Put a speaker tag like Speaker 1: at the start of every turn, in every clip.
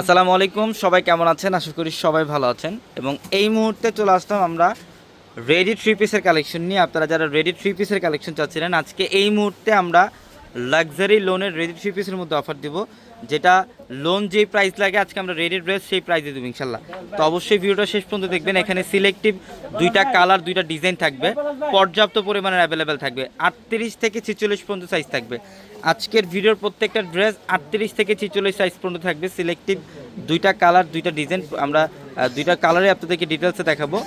Speaker 1: আসসালামু আলাইকুম, সবাই কেমন আছেন? আশা করি সবাই ভালো আছেন। এবং এই মুহূর্তে চলে আসতাম আমরা রেডি থ্রি পিসের কালেকশন নিয়ে। আপনারা যারা রেডি থ্রি পিসের কালেকশন চাচ্ছিলেন, আজকে এই মুহূর্তে আমরা লাক্সারি লোনের রেডি থ্রি পিসের মধ্যে অফার দিব, যেটা লোন যেই প্রাইস লাগে, আজকে আমরা রেডি ড্রেস সেই প্রাইসে দেবো ইনশাল্লাহ। তো অবশ্যই ভিডিওটা শেষ পর্যন্ত দেখবেন, এখানে সিলেক্টিভ দুইটা কালার দুইটা ডিজাইন থাকবে, পর্যাপ্ত পরিমাণের অ্যাভেলেবেল থাকবে। আটত্রিশ থেকে ছেচল্লিশ পর্যন্ত সাইজ থাকবে। আজকের ভিডিওর প্রত্যেকটা ড্রেস আটত্রিশ থেকে ছেচল্লিশ সাইজ পর্যন্ত থাকবে সিলেক্টিভ দুইটা কালার দুইটা ডিজাইন আমরা দুইটা কালারে আপনাদেরকে ডিটেলসে দেখাবো।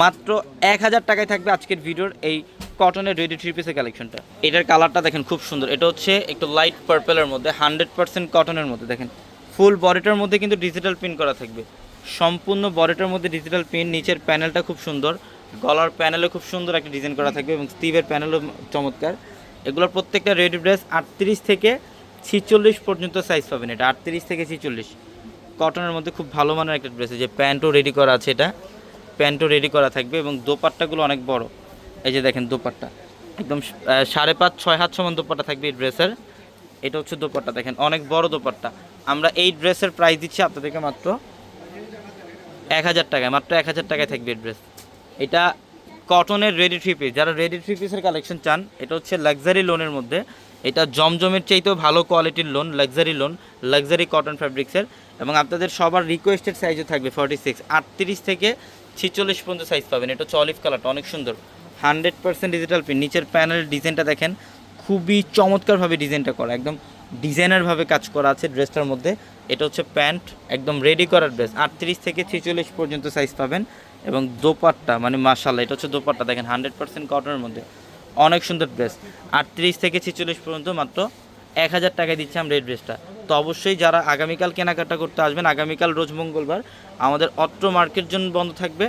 Speaker 1: মাত্র এক হাজার টাকায় থাকবে আজকের ভিডিওর এই কটনের রেডি থ্রি পিসের কালেকশনটা এটার কালারটা দেখেন খুব সুন্দর। এটা হচ্ছে একটু লাইট পার্পেলের মধ্যে হান্ড্রেড পার্সেন্ট কটনের মধ্যে। দেখেন ফুল বডিটার মধ্যে কিন্তু ডিজিটাল প্রিন্ট করা থাকবে। সম্পূর্ণ বডিটার মধ্যে ডিজিটাল প্রিন্ট নিচের প্যানেলটা খুব সুন্দর। গলার প্যানেলে খুব সুন্দর একটা ডিজাইন করা থাকবে এবং স্টিভের প্যানেলও চমৎকার। এগুলোর প্রত্যেকটা রেডি ড্রেস আটত্রিশ থেকে ছিচল্লিশ পর্যন্ত সাইজ পাবেন এটা, আটত্রিশ থেকে ছিচল্লিশ। কটনের মধ্যে খুব ভালো মানের একটা ড্রেস যে প্যান্টও রেডি করা আছে এটা। প্যান্টও রেডি করা থাকবে এবং দোপাট্টাগুলো অনেক বড়। এই যে দেখেন দোপাট্টা। একদম সাড়ে পাঁচ, ছয় হাত সমান দোপাট্টা থাকবে এই ড্রেসের। এটা হচ্ছে দোপাট্টা, দেখেন, অনেক বড় দোপাট্টা। আমরা এই ড্রেসের প্রাইস দিচ্ছি আপনাদেরকে মাত্র এক হাজার টাকায়, মাত্র এক হাজার টাকায় থাকবে এই ড্রেস এটা কটনের রেডি থ্রি পিস যারা রেডি থ্রি পিসের কালেকশন চান, এটা হচ্ছে লাক্সারি লোনের মধ্যে। এটা জমজমের চাইতেও ভালো কোয়ালিটির lawn luxury lawn luxury cotton ফ্যাব্রিক্সের এবং আপনাদের সবার রিকোয়েস্টেড সাইজও থাকবে ফর্টি সিক্স আটত্রিশ থেকে ছিচল্লিশ পর্যন্ত সাইজ পাবেন। এটা হচ্ছে অলিভ কালারটা অনেক সুন্দর। হান্ড্রেড পার্সেন্ট ডিজিটাল প্রিন্ট নিচের প্যানেলের ডিজাইনটা দেখেন, খুবই চমৎকারভাবে ডিজাইনটা করা। একদম ডিজাইনারভাবে কাজ করা আছে ড্রেসটার মধ্যে। এটা হচ্ছে প্যান্ট, একদম রেডি করার ড্রেস আটত্রিশ থেকে ছেচল্লিশ পর্যন্ত সাইজ পাবেন। এবং দোপাট্টা মানে মাসাল্লাহ এটা হচ্ছে দোপাট্টা। দেখেন, হান্ড্রেড পার্সেন্ট কটনের মধ্যে। অনেক সুন্দর ড্রেস আটত্রিশ থেকে ছেচল্লিশ পর্যন্ত মাত্র এক হাজার টাকায় দিচ্ছি আমরা এই ড্রেসটা তো অবশ্যই যারা আগামীকাল কেনাকাটা করতে আসবেন, আগামীকাল রোজ মঙ্গলবার, আমাদের অত্র মার্কেট জন্য বন্ধ থাকবে।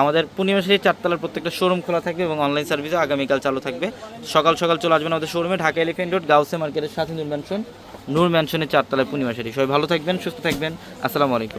Speaker 1: আমাদের পূর্ণিমাশালী চারতলার প্রত্যেকটা শোরুম খোলা থাকবে এবং অনলাইন সার্ভিসও আগামীকাল চালু থাকবে। সকাল সকাল চলে আসবেন আমাদের শোরুমে ঢাকা এলিফেন্ট রোড গাউসে মার্কেটের সাথে নূর ম্যানশন নূর ম্যানশনের চারতলায় পূর্ণিমাশালী সবাই ভালো থাকবেন, সুস্থ থাকবেন। আসসালামু আলাইকুম।